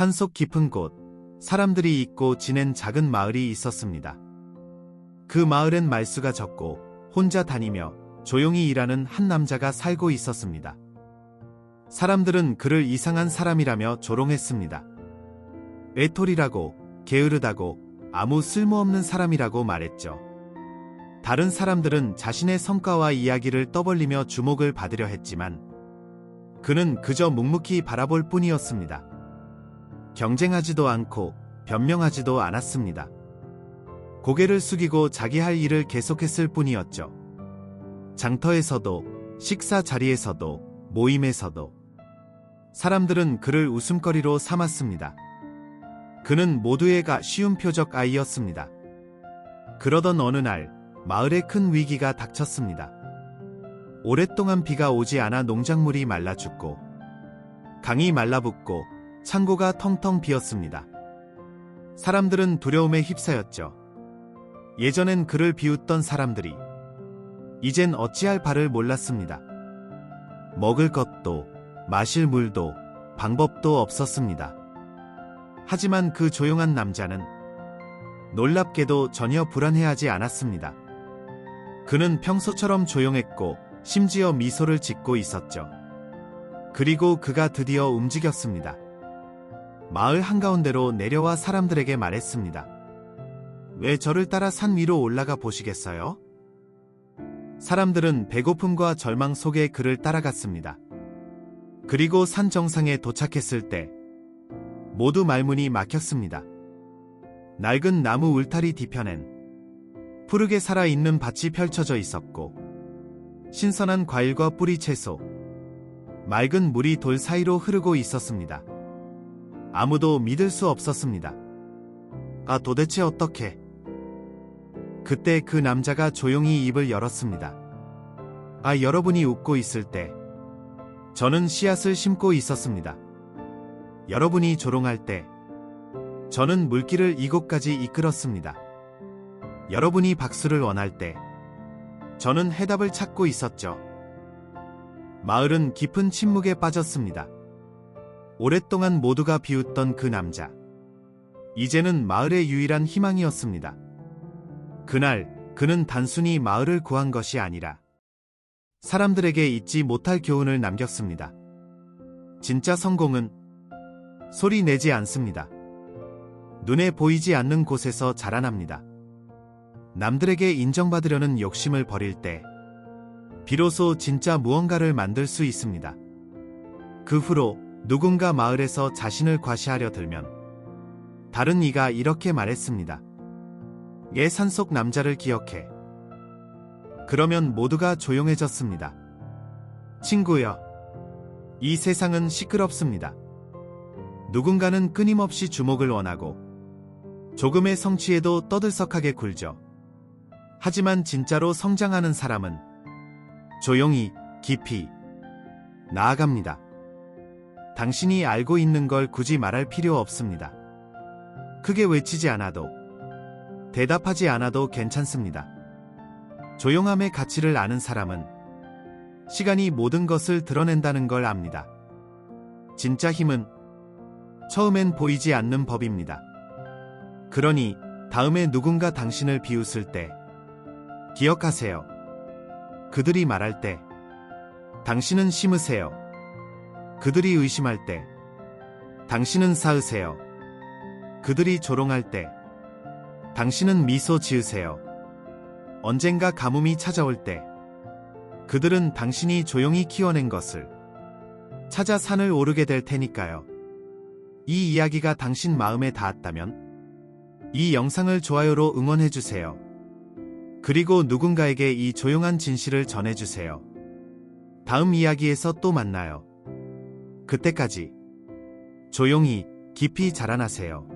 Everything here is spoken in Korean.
산속 깊은 곳, 사람들이 있고 지낸 작은 마을이 있었습니다. 그 마을엔 말수가 적고 혼자 다니며 조용히 일하는 한 남자가 살고 있었습니다. 사람들은 그를 이상한 사람이라며 조롱했습니다. 외톨이라고, 게으르다고, 아무 쓸모없는 사람이라고 말했죠. 다른 사람들은 자신의 성과와 이야기를 떠벌리며 주목을 받으려 했지만 그는 그저 묵묵히 바라볼 뿐이었습니다. 경쟁하지도 않고 변명하지도 않았습니다. 고개를 숙이고 자기 할 일을 계속했을 뿐이었죠. 장터에서도, 식사 자리에서도, 모임에서도 사람들은 그를 웃음거리로 삼았습니다. 그는 모두에가 쉬운 표적 아이였습니다. 그러던 어느 날 마을에 큰 위기가 닥쳤습니다. 오랫동안 비가 오지 않아 농작물이 말라 죽고 강이 말라붙고 창고가 텅텅 비었습니다. 사람들은 두려움에 휩싸였죠. 예전엔 그를 비웃던 사람들이 이젠 어찌할 바를 몰랐습니다. 먹을 것도 마실 물도 방법도 없었습니다. 하지만 그 조용한 남자는 놀랍게도 전혀 불안해하지 않았습니다. 그는 평소처럼 조용했고 심지어 미소를 짓고 있었죠. 그리고 그가 드디어 움직였습니다. 마을 한가운데로 내려와 사람들에게 말했습니다. 왜 저를 따라 산 위로 올라가 보시겠어요? 사람들은 배고픔과 절망 속에 그를 따라갔습니다. 그리고 산 정상에 도착했을 때 모두 말문이 막혔습니다. 낡은 나무 울타리 뒤편엔 푸르게 살아있는 밭이 펼쳐져 있었고 신선한 과일과 뿌리 채소, 맑은 물이 돌 사이로 흐르고 있었습니다. 아무도 믿을 수 없었습니다. 아, 도대체 어떻게? 그때 그 남자가 조용히 입을 열었습니다. 아, 여러분이 웃고 있을 때, 저는 씨앗을 심고 있었습니다. 여러분이 조롱할 때, 저는 물길을 이곳까지 이끌었습니다. 여러분이 박수를 원할 때 저는 해답을 찾고 있었죠. 마을은 깊은 침묵에 빠졌습니다. 오랫동안 모두가 비웃던 그 남자. 이제는 마을의 유일한 희망이었습니다. 그날 그는 단순히 마을을 구한 것이 아니라 사람들에게 잊지 못할 교훈을 남겼습니다. 진짜 성공은 소리 내지 않습니다. 눈에 보이지 않는 곳에서 자라납니다. 남들에게 인정받으려는 욕심을 버릴 때 비로소 진짜 무언가를 만들 수 있습니다. 그 후로 누군가 마을에서 자신을 과시하려 들면 다른 이가 이렇게 말했습니다. 얘 산속 남자를 기억해. 그러면 모두가 조용해졌습니다. 친구여. 이 세상은 시끄럽습니다. 누군가는 끊임없이 주목을 원하고 조금의 성취에도 떠들썩하게 굴죠. 하지만 진짜로 성장하는 사람은 조용히, 깊이 나아갑니다. 당신이 알고 있는 걸 굳이 말할 필요 없습니다. 크게 외치지 않아도, 대답하지 않아도 괜찮습니다. 조용함의 가치를 아는 사람은 시간이 모든 것을 드러낸다는 걸 압니다. 진짜 힘은 처음엔 보이지 않는 법입니다. 그러니 다음에 누군가 당신을 비웃을 때 기억하세요. 그들이 말할 때 당신은 심으세요. 그들이 의심할 때 당신은 쌓으세요. 그들이 조롱할 때 당신은 미소 지으세요. 언젠가 가뭄이 찾아올 때 그들은 당신이 조용히 키워낸 것을 찾아 산을 오르게 될 테니까요. 이 이야기가 당신 마음에 닿았다면 이 영상을 좋아요로 응원해주세요. 그리고 누군가에게 이 조용한 진실을 전해주세요. 다음 이야기에서 또 만나요. 그때까지 조용히 깊이 자라나세요.